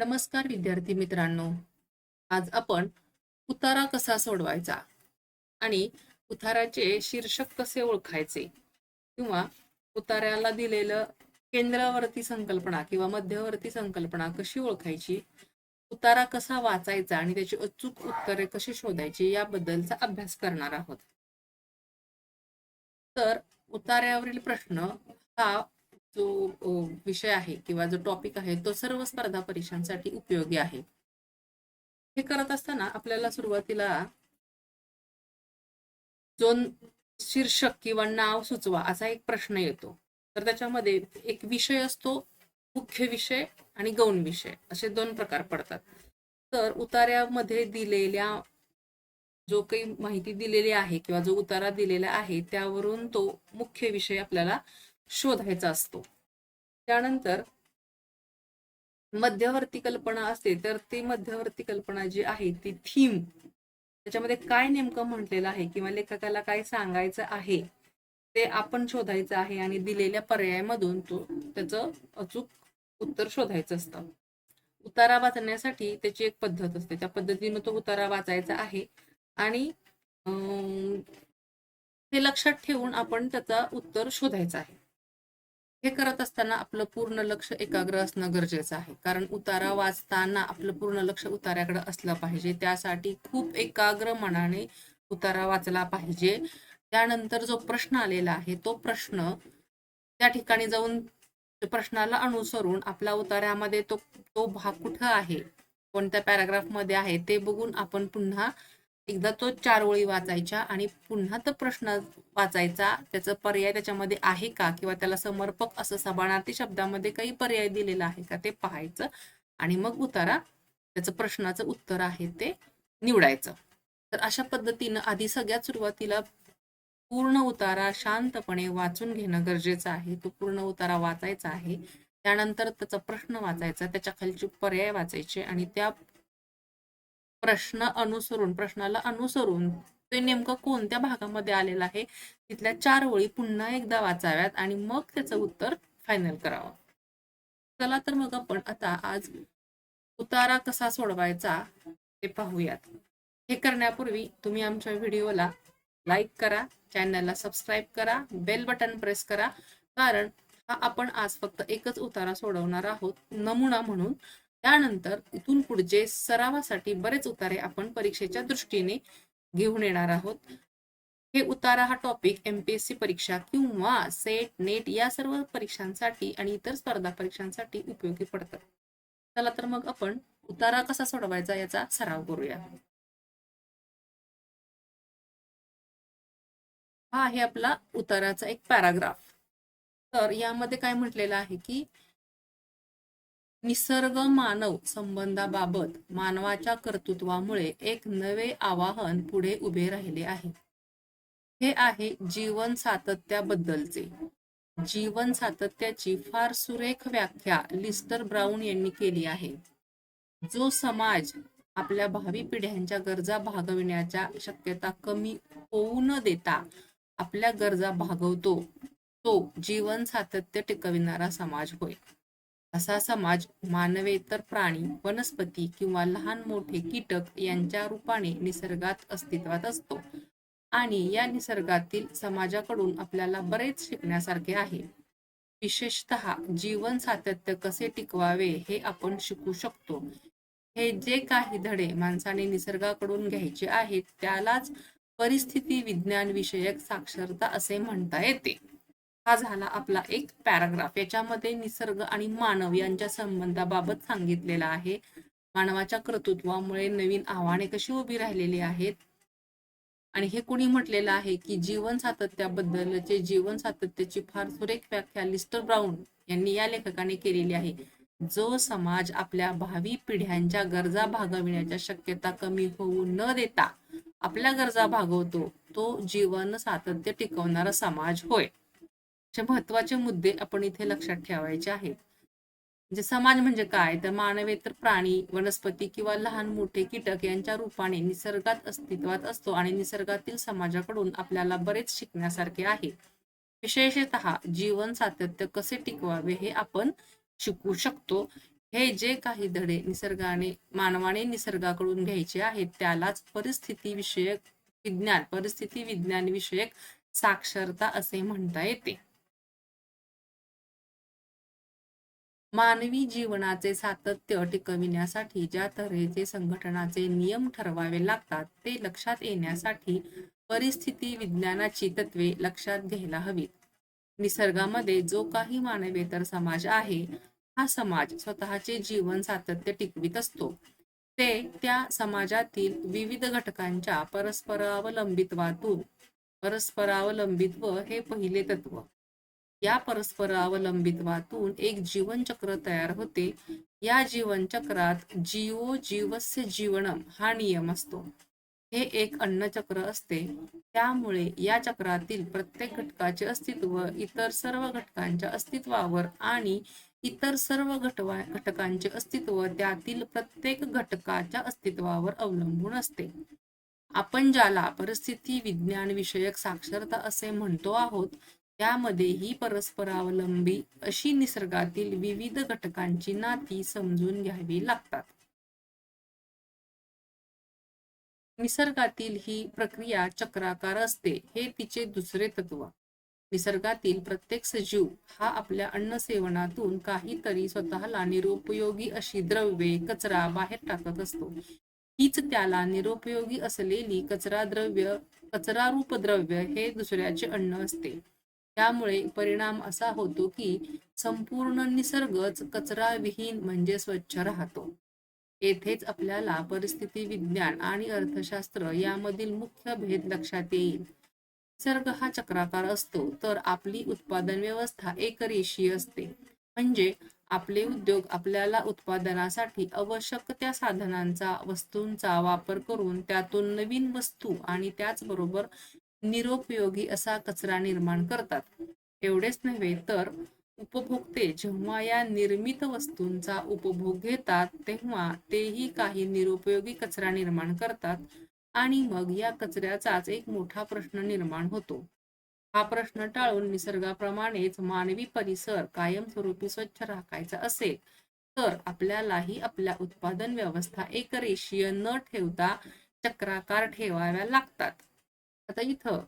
नमस्कार विद्यार्थी मित्रांनो. आज आपण उतारा कसा सोडवायचा आणि उताराचे शीर्षक कसे ओळखायचे किंवा उतार्याला दिलेलं केंद्रावरती संकल्पना किंवा मध्यवर्ती संकल्पना कशी ओळखायची उतारा कसा वाचायचा आणि त्याची अचूक उत्तरे कशी शोधायची याबद्दलचा अभ्यास करणार आहोत. तर उतार्यावरील प्रश्न हा जो विषय आहे किंवा जो टॉपिक आहे तो सर्व स्पर्धा परीक्षांसाठी उपयोगी आहे. हे करत असताना आपल्याला सुरुवातीला जो शीर्षक किंवा नाव सुचवा असा एक प्रश्न येतो. तर त्याच्यामध्ये एक विषय असतो मुख्य विषय आणि गौण विषय असे दोन प्रकार पडतात. तर उतार्यामध्ये दिलेल्या जो काही माहिती दिलेली आहे किंवा जो उतारा दिलेला आहे त्यावरून तो मुख्य विषय आपल्याला शोधायचा असतो. त्यानंतर मध्यवर्ती कल्पना असते तर ती मध्यवर्ती कल्पना जी आहे ती थीम त्याच्यामध्ये काय नेमकं म्हटलेलं आहे किंवा लेखकाला काय सांगायचं आहे ते आपण शोधायचं आहे आणि दिलेल्या पर्यायामधून तो त्याचं अचूक उत्तर शोधायचं असतं. उतारा वाचण्यासाठी त्याची एक पद्धत असते. त्या पद्धतीने तो उतारा वाचायचा आहे आणि हे लक्षात ठेवून आपण त्याचा उत्तर शोधायचं आहे. हे करत असताना आपलं पूर्ण लक्ष एकाग्र असणं गरजेचं आहे. कारण उतारा वाचताना आपलं पूर्ण लक्ष उतार्याकडे असलं पाहिजे. त्यासाठी खूप एकाग्र मनाने उतारा वाचला पाहिजे. त्यानंतर जो प्रश्न आलेला आहे तो प्रश्न त्या ठिकाणी जाऊन प्रश्नाला अनुसरून आपला उतार्यामध्ये तो तो भाग कुठं आहे? कोणत्या पॅराग्राफमध्ये आहे? ते बघून आपण पुन्हा एकदा तो चार ओळी वाचायच्या आणि पुन्हा तो प्रश्न वाचायचा. त्याचा पर्याय त्याच्यामध्ये आहे का? किंवा त्याला समर्पक असं समानार्थी शब्दामध्ये काही पर्याय दिलेला आहे का? ते पाहायचं आणि मग उतारा. त्याचं प्रश्नाचं उत्तर आहे ते निवडायचं. तर अशा पद्धतीनं आधी सगळ्यात सुरुवातीला पूर्ण उतारा शांतपणे वाचून घेणं गरजेचं आहे. तो पूर्ण उतारा वाचायचा आहे. त्यानंतर त्याचा प्रश्न वाचायचा. त्याच्या खालचे पर्याय वाचायचे आणि त्या प्रश्न अनुसरून प्रश्नाला अनुसरून ते नेमकं कोणत्या भागामध्ये आलेलं आहे? तिथल्या चार ओळी पुन्हा एकदा वाचाव्यात आणि मग त्याचं उत्तर फायनल करावं. चला तर मग आपण आता आज उतारा कसा सोडवायचा ते पाहूयात. हे करण्यापूर्वी तुम्ही आमच्या व्हिडिओला लाईक करा चॅनलला सबस्क्राईब करा बेल बटन प्रेस करा कारण हा आपण आज फक्त एकच उतारा सोडवणार आहोत नमुना म्हणून. त्यानंतर इथून पुढचे सरावासाठी बरेच उतारे आपण परीक्षेच्या दृष्टीने घेऊन येणार आहोत. हे उतारा हा टॉपिक एमपीएससी परीक्षा किंवा सेट नेट या सर्व परीक्षांसाठी आणि इतर स्पर्धा परीक्षांसाठी उपयोगी पडतात. चला तर मग आपण उतारा कसा सोडवायचा याचा सराव करूया. हा आहे आपला उताराचा एक पॅराग्राफ तर यामध्ये काय म्हटलेलं आहे की निसर्ग मानव संबंधाबाबत मानवाच्या कर्तृत्वामुळे एक नवे आवाहन पुढे उभे राहिले आहे. हे आहे जीवन सातत्याबद्दलचे. जीवन सातत्याची फार सुरेख व्याख्या लिस्टर ब्राऊन यांनी केली आहे. जो समाज आपल्या भावी पिढ्यांच्या गरजा भागविण्याच्या शक्यता कमी होऊ न देता आपल्या गरजा भागवतो तो जीवन सातत्य टिकविणारा समाज होय. असा समाज मानवेतर प्राणी वनस्पती किंवा लहान मोठे कीटक यांच्या रूपाने निसर्गात अस्तित्वात असतो. आणि या निसर्गातील समाजाकडून आपल्याला बरेच शिकण्यासारखे आहे. विशेषत जीवन सातत्य कसे टिकवावे हे आपण शिकू शकतो. हे जे काही धडे माणसाने निसर्गाकडून घ्यायचे आहेत त्यालाच परिस्थिती विज्ञान विषयक साक्षरता असे म्हणता येते. हा झाला आपला एक पॅराग्राफ. याच्यामध्ये निसर्ग आणि मानव यांच्या संबंधाबाबत सांगितलेला आहे. मानवाच्या कर्तृत्वामुळे नवीन आव्हाने कशी उभी राहिलेली आहेत? आणि हे कोणी म्हटलेलं आहे की जीवन सातत्याबद्दलचे जीवन सातत्याची फार सुरेख व्याख्या लिस्टर ब्राऊन यांनी या लेखकाने केलेली आहे. जो समाज आपल्या भावी पिढ्यांच्या गरजा भागविण्याच्या शक्यता कमी होऊ न देता आपल्या गरजा भागवतो तो जीवन सातत्य टिकवणारा समाज होय. असे महत्त्वाचे मुद्दे आपण इथे लक्षात ठेवायचे आहेत. म्हणजे समाज म्हणजे काय? तर मानवेतर प्राणी वनस्पती किंवा लहान मोठे कीटक यांच्या रूपाने निसर्गात अस्तित्वात असतो आणि निसर्गातील समाजाकडून आपल्याला बरेच शिकण्यासारखे आहे. विशेषतः जीवन सातत्य कसे टिकवावे हे आपण शिकू शकतो. हे जे काही धडे निसर्गाने मानवाने निसर्गाकडून घ्यायचे आहेत त्यालाच परिस्थिती विषयक विज्ञान परिस्थिती विज्ञान विषयक साक्षरता असे म्हणता येते. मानवी जीवनाचे सातत्य टिकविण्यासाठी ज्या तऱ्हेचे संघटनाचे नियम ठरवावे लागतात ते लक्षात येण्यासाठी परिस्थिती विज्ञानाची तत्वे लक्षात घ्यायला हवीत. निसर्गामध्ये जो काही मानवेतर समाज आहे हा समाज स्वतःचे जीवन सातत्य टिकवित असतो. ते त्या समाजातील विविध घटकांच्या परस्परावलंबित्वातून परस्परावलंबित्व हे पहिले तत्व. या परस्पर अवलंबित्वातून एक जीवनचक्र तयार होते. या जीवनचक्रात जीवो जीवस्य जीवनम हा नियम असतो. हे एक अन्नचक्र असते. त्यामुळे या चक्रातील प्रत्येक घटकाचे अस्तित्व इतर सर्व घटकांच्या अस्तित्वावर आणि इतर सर्व घटवा घटकांचे अस्तित्व त्यातील प्रत्येक घटकाच्या अस्तित्वावर अवलंबून असते. आपण ज्याला परिस्थिती विज्ञान विषयक साक्षरता असे म्हणतो आहोत यामध्येही परस्परावलंबी अशी निसर्गातील विविध घटकांची नाती समजून घ्यावी लागतात. निसर्गातील ही प्रक्रिया चक्राकार असते हे तिचे दुसरे तत्व. निसर्गातील प्रत्येक सजीव हा आपल्या अन्न सेवनातून काहीतरी स्वतःला निरुपयोगी अशी द्रव्ये कचरा बाहेर टाकत असतो. हीच त्याला निरुपयोगी असलेली कचरा द्रव्य कचरारूप द्रव्य हे दुसऱ्याचे अन्न असते. त्यामुळे परिणाम असा होतो की संपूर्ण निसर्गच कचराविहीन म्हणजे स्वच्छ राहतो. येथेच आपल्याला परिस्थिती विज्ञान आणि अर्थशास्त्र यामधील मुख्य भेद लक्षात येईल. निसर्ग हा चक्राकार असतो तर आपली उत्पादन व्यवस्था एकरेषीय असते. म्हणजे आपले उद्योग आपल्याला उत्पादनासाठी आवश्यक त्या साधनांचा वस्तूंचा वापर करून त्यातून नवीन वस्तू आणि त्याचबरोबर निरुपयोगी असा कचरा निर्माण करतात. एवढेच नव्हे तर उपभोक्ते जेव्हा या निर्मित वस्तूंचा उपभोग घेतात तेव्हा तेही काही निरुपयोगी कचरा निर्माण करतात आणि मग या कचऱ्याचाच एक मोठा प्रश्न निर्माण होतो. हा प्रश्न टाळून निसर्गाप्रमाणेच मानवी परिसर कायमस्वरूपी स्वच्छ राखायचा असेल तर आपल्यालाही आपल्या उत्पादन व्यवस्था एकरेषीय न ठेवता चक्राकार ठेवाव्या लागतात. आता इथं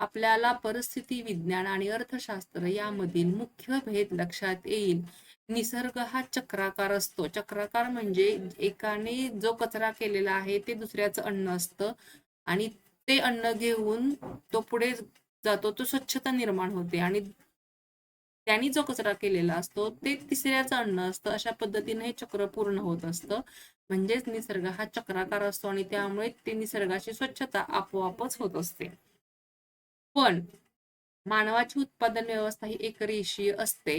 आपल्याला परिस्थिती विज्ञान आणि अर्थशास्त्र यामधील मुख्य भेद लक्षात येईल. निसर्ग हा चक्राकार असतो. चक्राकार म्हणजे एकाने जो कचरा केलेला आहे ते दुसऱ्याचं अन्न असतं आणि ते अन्न घेऊन तो पुढे जातो. तो स्वच्छता निर्माण होते आणि त्यांनी जो कचरा केलेला असतो ते तिसऱ्याचं अन्न असतं. अशा पद्धतीने हे चक्र पूर्ण होत असतं. म्हणजेच निसर्ग हा चक्राकार असतो आणि त्यामुळे ते निसर्गाची स्वच्छता आपोआपच होत असते. पण मानवाची उत्पादन व्यवस्था ही एकरेषीय असते.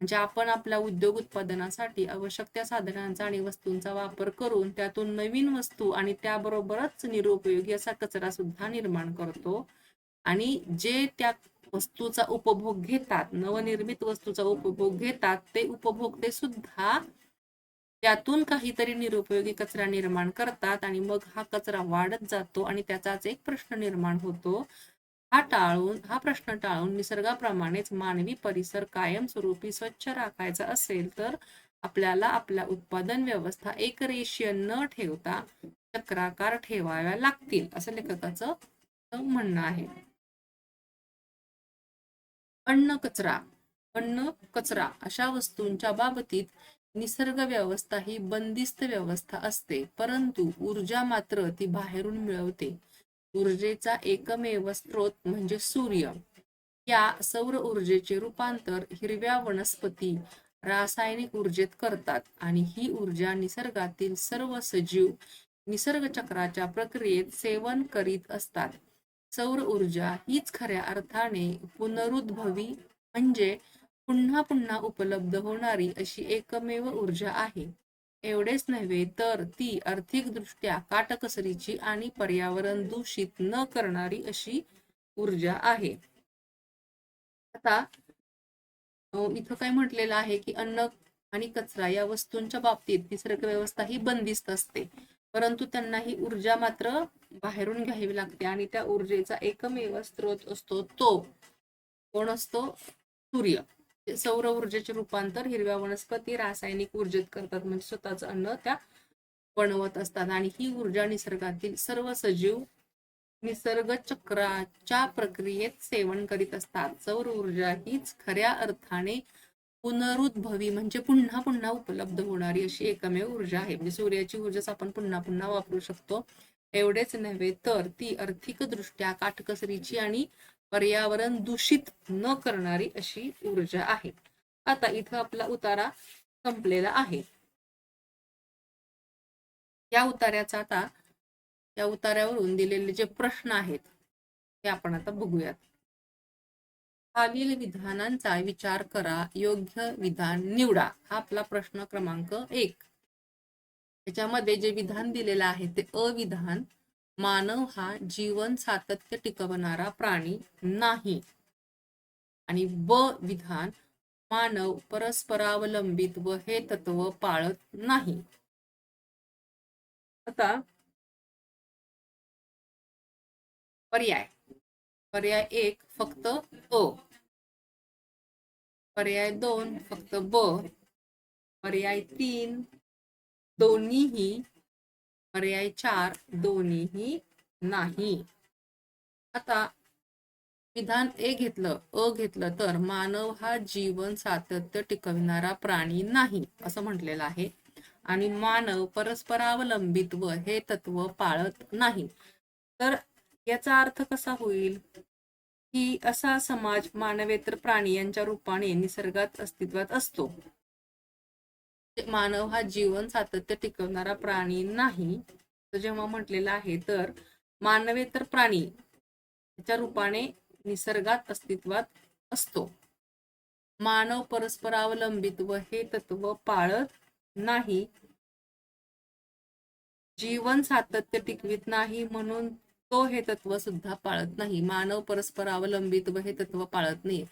म्हणजे आपण आपल्या उद्योग उत्पादनासाठी आवश्यक त्या साधनांचा आणि वस्तूंचा वापर करून त्यातून नवीन वस्तू आणि त्याबरोबरच निरुपयोगी असा कचरा सुद्धा निर्माण करतो. आणि जे त्या वस्तूचा उपभोग घेतात. नवनिर्मित वस्तूचा उपभोग घेतात. ते उपभोगते सुद्धा त्यातून काहीतरी निरुपयोगी कचरा निर्माण करतात आणि मग हा कचरा वाढत जातो आणि त्याचाच एक प्रश्न निर्माण होतो. हा टाळून हा प्रश्न टाळून निसर्गाप्रमाणेच मानवी परिसर कायमस्वरूपी स्वच्छ राखायचा असेल तर आपल्याला आपल्या उत्पादन व्यवस्था एकरेषीय न ठेवता चक्राकार ठेवाव्या लागतील असं लेखकाचं म्हणणं आहे. अन्न कचरा अन्न कचरा अशा वस्तूंच्या बाबतीत निसर्ग व्यवस्था ही बंदिस्त व्यवस्था असते परंतु ऊर्जा मात्र ती बाहेरून मिळवते. ऊर्जेचा एकमेव स्रोत म्हणजे सूर्य. या सौर ऊर्जेचे रूपांतर हिरव्या वनस्पती रासायनिक ऊर्जेत करतात आणि ही ऊर्जा निसर्गातील सर्व सजीव निसर्ग चक्राच्या प्रक्रियेत सेवन करीत असतात. सौर ऊर्जा हीच खऱ्या अर्थाने पुनरुद्भवी म्हणजे पुन्हा पुन्हा उपलब्ध होणारी अशी एकमेव ऊर्जा आहे. एवढेच नव्हे तर ती आर्थिकदृष्ट्या काटकसरीची आणि पर्यावरण दूषित न करणारी अशी ऊर्जा आहे. आता इथं काय म्हटलेलं आहे की अन्न आणि कचरा या वस्तूंच्या बाबतीत निसर्ग व्यवस्था ही बंदिस्त असते. परंतु त्यांना ही ऊर्जा मात्र बाहेरून घ्यावी लागते आणि त्या ऊर्जेचा एकमेव स्रोत असतो तो कोण असतो? सूर्य. सौर ऊर्जेचे रूपांतर हिरव्या वनस्पती रासायनिक ऊर्जेत करतात. म्हणजे स्वतःचं अन्न त्या बनवत असतात. आणि ही ऊर्जा निसर्गातील सर्व सजीव निसर्ग चक्राच्या प्रक्रियेत सेवन करीत असतात. सौर ऊर्जा हीच खऱ्या अर्थाने पुनरुद्भवी म्हणजे पुन्हा पुन्हा उपलब्ध होणारी अशी एकमेव ऊर्जा आहे. म्हणजे सूर्याची ऊर्जाच आपण पुन्हा पुन्हा वापरू शकतो एवढेच नव्हे तर ती आर्थिकदृष्ट्या काटकसरीची आणि पर्यावरण दूषित न करणारी अशी ऊर्जा आहे. आता इथं आपला उतारा संपलेला आहे. या उतार्याचा आता या उतार्यावरून दिलेले जे प्रश्न आहेत ते आपण आता बघूयात. खालील विधानांचा विचार करा. योग्य विधान निवडा. हा आपला प्रश्न क्रमांक एक. त्याच्यामध्ये जे विधान दिलेलं आहे ते अविधान. मानव हा जीवन सातत्य टिकवणारा प्राणी नाही. आणि ब विधान मानव परस्परावलंबित व हे तत्व पाळत नाही. आता पर्याय. पर्याय एक फक्त अ पर्याय दोन फक्त ब. पर्याय तीन दोन्हीही. पर्याय चार दोन्हीही नाही. आता विधान ए घेतलं अ घेतलं तर मानव हा जीवन सातत्य टिकविणारा प्राणी नाही असं म्हटलेलं आहे. आणि मानव परस्परावलंबित्व हे तत्व पाळत नाही. तर याचा अर्थ कसा होईल? की असा समाज मानवेतर प्राणी यांच्या रूपाने निसर्गात अस्तित्वात असतो. मानव हा जीवन सातत्य टिकवणारा प्राणी नाही. जेव्हा म्हटलेला आहे तर मानवेतर प्राणी याच्या रूपाने निसर्गात अस्तित्वात असतो. मानव परस्परावलंबित व हे तत्व पाळत नाही. जीवन सातत्य टिकवित नाही म्हणून तो हे तत्व सुद्धा पाळत नाही. मानव परस्परावलंबित व हे तत्व पाळत नाही.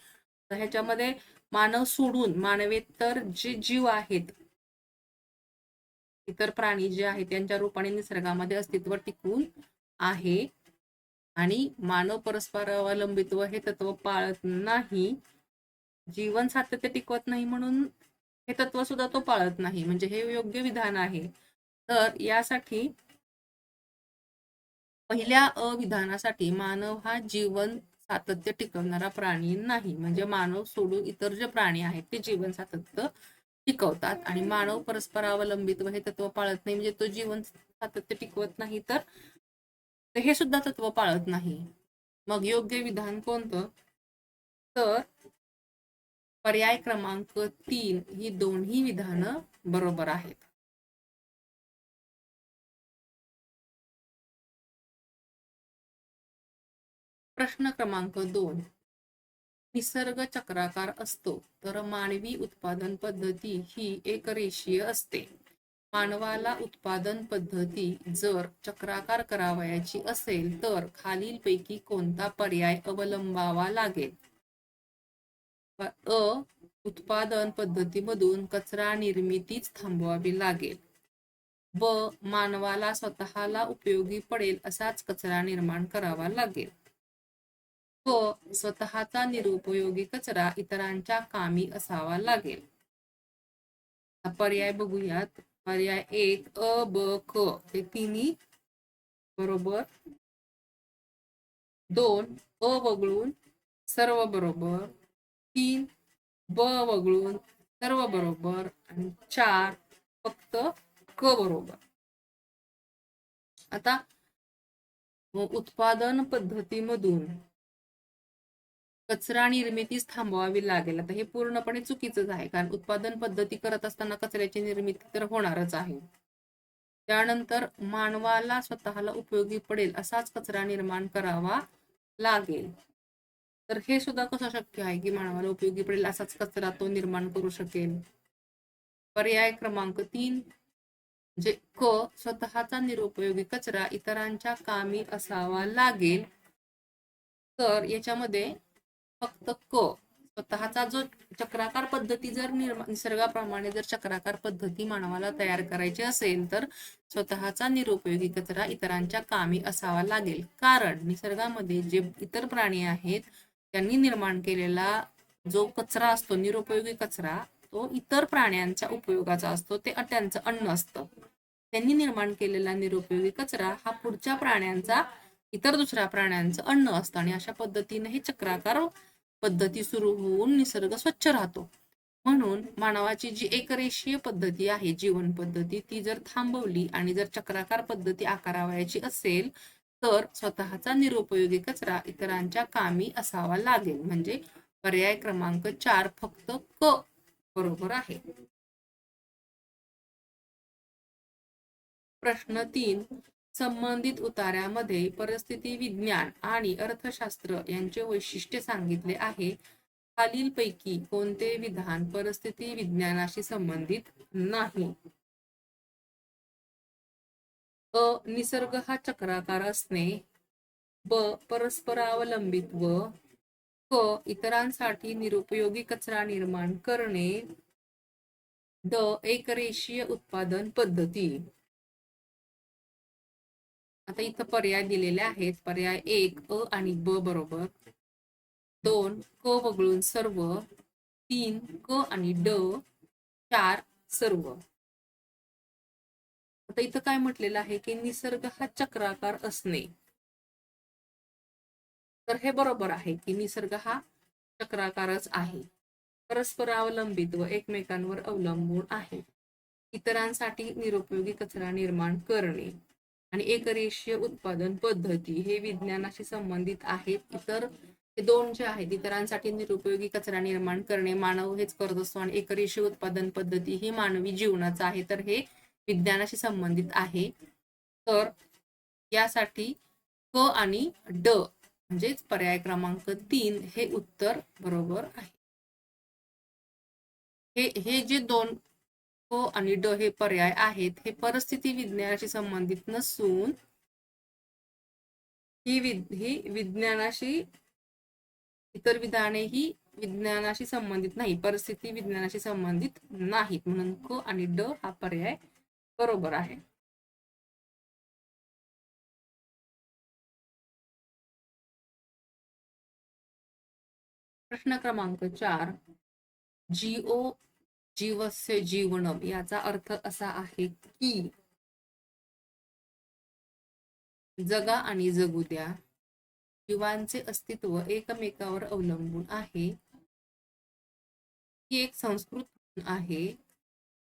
तर ह्याच्यामध्ये मानव सोडून मानवेतर जे जीव आहेत इतर प्राणी जे आहेत त्यांच्या रूपाने निसर्गामध्ये अस्तित्व टिकून आहे. आणि मानव परस्परावलंबित व हे तत्व पाळत नाही. जीवन सातत्य टिकवत नाही म्हणून हे तत्व सुद्धा तो पाळत नाही. म्हणजे हे योग्य विधान आहे. तर यासाठी पहिल्या अविधानासाठी मानव हा जीवन सातत्य टिकवणारा प्राणी नाही. म्हणजे मानव सोडून इतर जे प्राणी आहेत ते जीवन सातत्य टिकवतात. आणि मानव परस्परावलंबित्व व हे तत्व पाळत नाही. म्हणजे तो जीवन सातत्य टिकवत नाही तर हे सुद्धा तत्व पाळत नाही. मग योग्य विधान कोणतं? तर पर्याय क्रमांक तीन ही दोन्ही विधानं बरोबर आहेत. प्रश्न क्रमांक दोन. निसर्ग चक्राकार असतो तर मानवी उत्पादन पद्धती ही एक रेषीय असते. मानवाला उत्पादन पद्धती जर चक्राकार करावयाची असेल तर खालीलपैकी कोणता पर्याय अवलंबावा लागेल? अ उत्पादन पद्धतीमधून कचरा निर्मितीच थांबवावी लागेल. ब मानवाला स्वतःला उपयोगी पडेल असाच कचरा निर्माण करावा लागेल. व स्वतःचा निरुपयोगी कचरा इतरांच्या कामी असावा लागेल. पर्याय बघूयात. पर्याय एक अ ब क हे तिन्ही बरोबर. दोन अ वगळून सर्व बरोबर. तीन ब वगळून सर्व बरोबर. आणि चार फक्त क बरोबर. आता उत्पादन पद्धतीमधून कचरा निर्मितीच थांबवावी लागेल. आता हे पूर्णपणे चुकीचंच आहे कारण उत्पादन पद्धती करत असताना कचऱ्याची निर्मिती तर होणारच आहे. त्यानंतर मानवाला स्वतःला उपयोगी पडेल असाच कचरा निर्माण करावा लागेल. तर हे सुद्धा कसं शक्य आहे की मानवाला उपयोगी पडेल असाच कचरा तो निर्माण करू शकेल? पर्याय क्रमांक तीन म्हणजे क स्वतःचा निरुपयोगी कचरा इतरांच्या कामी असावा लागेल. तर याच्यामध्ये फक्त क. स्वतःचा जो चक्राकार पद्धती जर निसर्गाप्रमाणे जर चक्राकार पद्धती मानवाला तयार करायची असेल तर स्वतःचा निरुपयोगी कचरा इतरांच्या कामी असावा लागेल. कारण निसर्गामध्ये जे इतर प्राणी आहेत त्यांनी निर्माण केलेला जो कचरा असतो निरुपयोगी कचरा तो इतर प्राण्यांच्या उपयोगाचा असतो. ते त्यांचं अन्न असतं. त्यांनी निर्माण केलेला निरुपयोगी कचरा हा पुढच्या प्राण्यांचा इतर दुसऱ्या प्राण्यांचं अन्न असतं. आणि अशा पद्धतीने हे चक्राकार पद्धती सुरू होऊन निसर्ग स्वच्छ राहतो. म्हणून मानवाची जी एकरेषीय पद्धती आहे जीवन पद्धती ती जर थांबवली आणि जर चक्राकार पद्धती आकारावयाची असेल तर स्वतःचा निरुपयोगी कचरा इतरांच्या कामी असावा लागेल. म्हणजे पर्याय क्रमांक चार फक्त क बरोबर आहे. प्रश्न तीन संबंधित उताऱ्यामध्ये परिस्थिती विज्ञान आणि अर्थशास्त्र यांचे वैशिष्ट्य सांगितले आहे. खालीलपैकी कोणते विधान परिस्थिती विज्ञानाशी संबंधित नाही? अ. निसर्ग हा चक्राकार असणे. ब. परस्परावलंबित्व क इतरांसाठी निरुपयोगी कचरा निर्माण करणे. द. एकरेषीय उत्पादन पद्धती. आता इथं पर्याय दिलेले आहेत. पर्याय एक अ आणि ब बरोबर. दोन क वगळून सर्व. तीन क आणि ड. चार सर्व. आता इथं काय म्हटलेलं आहे की निसर्ग हा चक्राकार असणे. तर हे बरोबर आहे की निसर्ग हा चक्राकारच आहे. परस्पर अवलंबित व एकमेकांवर अवलंबून आहे. इतरांसाठी निरुपयोगी कचरा निर्माण करणे. आणि एकरेषीय उत्पादन पद्धती हे विज्ञानाशी संबंधित आहेत. इतर हे दोन जे आहेत इतरांसाठी निरुपयोगी कचरा निर्माण करणे मानव हेच करत असतो आणि एकरेषीय उत्पादन पद्धती ही मानवी जीवनाचं आहे. तर हे विज्ञानाशी संबंधित आहे. तर यासाठी क आणि ड म्हणजेच पर्याय क्रमांक तीन हे उत्तर बरोबर आहे. हे हे जे दोन क आणि ड हे पर्याय आहेत. हे परिस्थिती विज्ञानाशी संबंधित नसून ही विद ही विज्ञानाशी इतर विधाने ही विज्ञानाशी संबंधित नाही. परिस्थिती विज्ञानाशी संबंधित नाहीत. म्हणून क आणि ड हा पर्याय बरोबर आहे. प्रश्न क्रमांक चार. जीओ जीवस्य जीवनम याचा अर्थ असा आहे की जगा आणि जगू द्या. जीवांचे अस्तित्व एकमेकावर अवलंबून आहे. ही एक संस्कृत आहे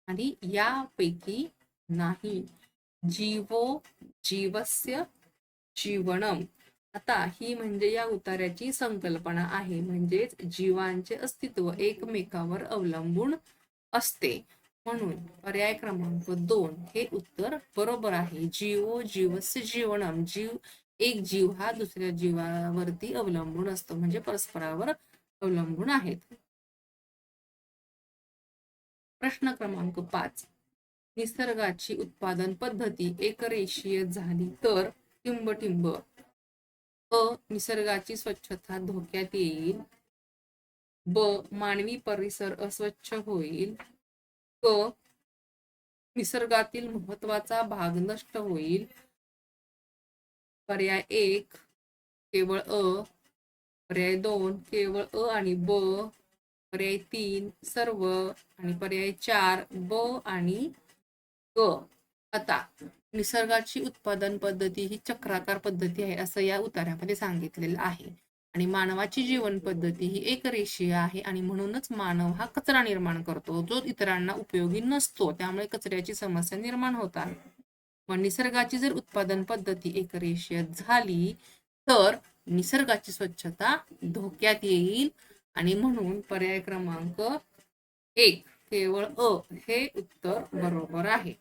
आणि यापैकी नाही. जीवो जीवस्य जीवनम. आता ही म्हणजे या उतार्याची संकल्पना आहे. म्हणजेच जीवांचे अस्तित्व एकमेकावर अवलंबून असते. म्हणून पर्याय क्रमांक दोन हे उत्तर बरोबर आहे. जीवो जीवस जीवनम. जीव एक जीव हा दुसऱ्या जीवावरती अवलंबून असतो. म्हणजे परस्परावर अवलंबून आहेत प्रश्न क्रमांक पाच. निसर्गाची उत्पादन पद्धती एकरेषीय झाली तर टिंबटिंब अ निसर्गाची स्वच्छता धोक्यात येईल. ब मानवी परिसर अस्वच्छ होईल. क निसर्गातील महत्त्वाचा भाग नष्ट होईल. पर्याय एक केवळ अ. पर्याय दोन केवळ अ आणि ब. पर्याय तीन सर्व. आणि पर्याय चार ब आणि ग. आता निसर्गाची उत्पादन पद्धती ही चक्राकार पद्धती आहे असं या उतार्यामध्ये सांगितलेलं आहे. आणि मानवाची जीवन पद्धती ही एकरेषीय आहे आणि म्हणूनच मानव हा कचरा निर्माण करतो. जो इतरांना उपयोगी नसतो त्यामुळे कचऱ्याची समस्या निर्माण होतात. मग निसर्गाची जर उत्पादन पद्धती एकरेषीय झाली तर निसर्गाची स्वच्छता धोक्यात येईल आणि म्हणून पर्याय क्रमांक एक केवळ अ हे उत्तर बरोबर आहे.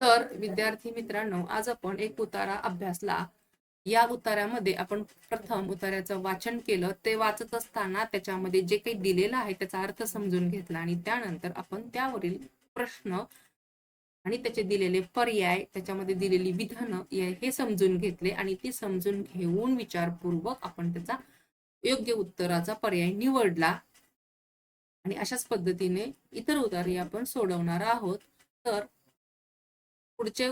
तर विद्यार्थी मित्रांनो आज आपण एक उतारा अभ्यासला या उतारामध्ये आपण प्रथम उतार्याचं वाचन केलं ते वाचत असताना त्याच्यामध्ये जे काही दिलेलं आहे त्याचा अर्थ समजून घेतला आणि त्यानंतर आपण त्यावरील प्रश्न आणि त्याचे दिलेले पर्याय त्याच्यामध्ये दिलेली विधानं हे समजून घेतले आणि ती समजून घेऊन विचारपूर्वक आपण त्याचा योग्य उत्तराचा पर्याय निवडला. आणि अशाच पद्धतीने इतर उतारे आपण सोडवणार आहोत. तर पुढचे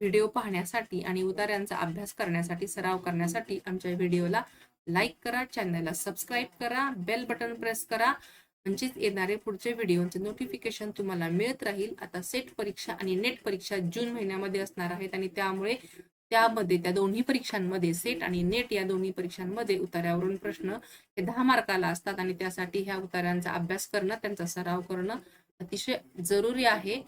व्हिडिओ पाहण्यासाठी आणि उतार्यांचा अभ्यास करण्यासाठी सराव करण्यासाठी आमच्या व्हिडिओला लाईक करा चॅनलला सबस्क्राईब करा बेल बटन प्रेस करा. म्हणजेच येणारे पुढचे व्हिडिओचे नोटिफिकेशन तुम्हाला मिळत राहील. आता सेट परीक्षा आणि नेट परीक्षा जून महिन्यामध्ये असणार आहेत आणि त्यामुळे त्यामध्ये त्या दोन्ही परीक्षांमध्ये सेट आणि नेट या दोन्ही परीक्षांमध्ये उतार्यावरून प्रश्न हे दहा मार्काला असतात आणि त्यासाठी ह्या उतार्यांचा अभ्यास करणं त्यांचा सराव करणं अतिशय जरुरी आहे.